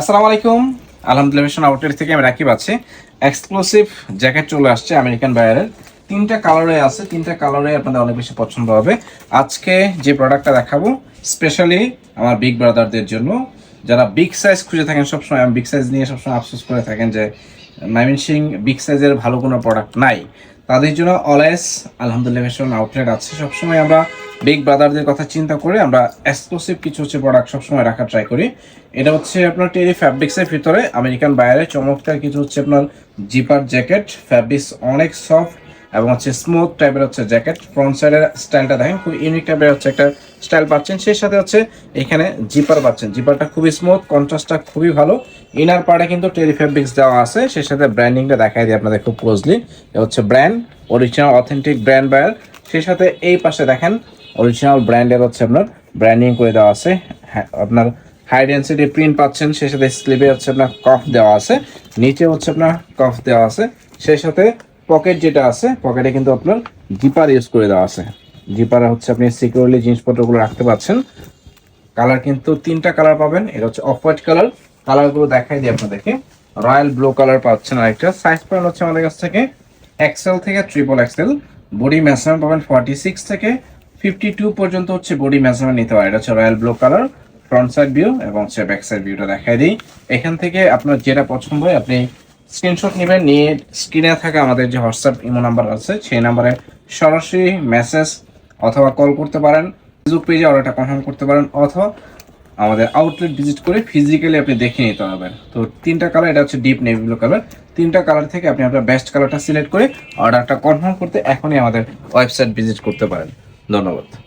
আসসালামু আলাইকুম। আলহামদুলিল্লাহ আউটলেট থেকে আমি রাকিব আছি। এক্সক্লুসিভ জ্যাকেট চলে আসছে আমেরিকান বায়ারের তিনটা কালারে আছে, তিনটা কালারে আপনাদের অনেক বেশি পছন্দ হবে। আজকে যে প্রোডাক্টটা দেখাবো স্পেশালি আমার বিগ ব্রাদারদের জন্য। যারা বিগ সাইজ খুঁজে থাকেন সবসময়, আমি বিগ সাইজ নিয়ে সবসময় আফসোস করে থাকেন যে মাইমিন সিং বিগ সাইজের ভালো কোনো প্রোডাক্ট নাই। তাদের জন্য অলওয়েজ আলহামদুলিল্লাহ আউটলেট আছে। সবসময় আমরা বিগ ব্রাদারদের কথা চিন্তা করে আমরা এক্সক্লুসিভ কিছু হচ্ছে প্রোডাক্ট সবসময় রাখার ট্রাই করি। এটা হচ্ছে আপনার টেরি ফ্যাব্রিক্সের ভিতরে আমেরিকান বাইরে চমৎকার কিছু হচ্ছে আপনার জিপার জ্যাকেট ফ্যাব্রিক্স অনেক সফট এবং হচ্ছে স্মুথ টাইপের হচ্ছে জ্যাকেট ফ্রন্ট সাইডের স্টাইলটা দেখেন, খুব ইউনিক টাইপের হচ্ছে একটা স্টাইল পাচ্ছেন। সেই সাথে হচ্ছে এখানে জিপার পাচ্ছেন। জিপারটা খুবই স্মুথ কন্ট্রাস্টটা খুবই ভালো। ইনার পার্টে কিন্তু টেরি ফ্যাব্রিক্স দেওয়া আছে। সেই সাথে ব্র্যান্ডিংটা দেখাই দিই আপনাদের খুব ক্লোজলি হচ্ছে brand original authentic brand buyer সেই সাথে এই পাশে দেখেন অরিজিনাল ব্র্যান্ডের হচ্ছে আপনার ব্র্যান্ডিং করে দেওয়া আছে। হ্যাঁ, আপনার হাই ডেন্সিটি প্রিন্ট পাচ্ছেন সেই সাথে স্লিপে হচ্ছে আপনার কফ দেওয়া আছে। নিচে হচ্ছে আপনার কফ দেওয়া আছে। সেই সাথে পকেট যেটা আছে পকেটে কিন্তু আপনার জিপার ইউজ করে দেওয়া আছে। জিপারে হচ্ছে আপনি সিকিউরলি জিনিসপত্রগুলো রাখতে পারছেন কালার কিন্তু তিনটা কালার পাবেন এটা হচ্ছে অফ হোয়াইট কালার কালারগুলো দেখাই দিই আপনাদেরকে। রয়্যাল ব্লু কালার পাচ্ছেন আরেকটা। সাইজ পাবেন হচ্ছে আমাদের কাছ থেকে এক্সেল থেকে ট্রিপল এক্সেল বডি মেজারমেন্ট পাবেন ফর্টি সিক্স থেকে ফিফটি টু পর্যন্ত হচ্ছে বডি মেজারমেন্ট নিতে পারে এটা হচ্ছে royal blue colour front side view এবং হচ্ছে ব্যাক সাইড ভিউটা দেখাই দিই। এখান থেকে আপনার যেটা পছন্দ হয় আপনি স্ক্রিনশট নেবেন, নিয়ে স্ক্রিনে থাকা আমাদের যে হোয়াটসঅ্যাপ ইমো নাম্বার আছে, সেই নাম্বারে সরাসরি মেসেজ অথবা কল করতে পারেন ফেসবুক পেজে অর্ডারটা কনফার্ম করতে পারেন, অথবা আমাদের আউটলেট ভিজিট করে ফিজিক্যালি আপনি দেখে নিতে পারবেন। তো তিনটা কালার এটা হচ্ছে ডিপ নেভি ব্লু কালার তিনটা কালার থেকে আপনি আপনার বেস্ট কালারটা সিলেক্ট করে অর্ডারটা কনফার্ম করতে এখনই আমাদের ওয়েবসাইট ভিজিট করতে পারেন। ধন্যবাদ।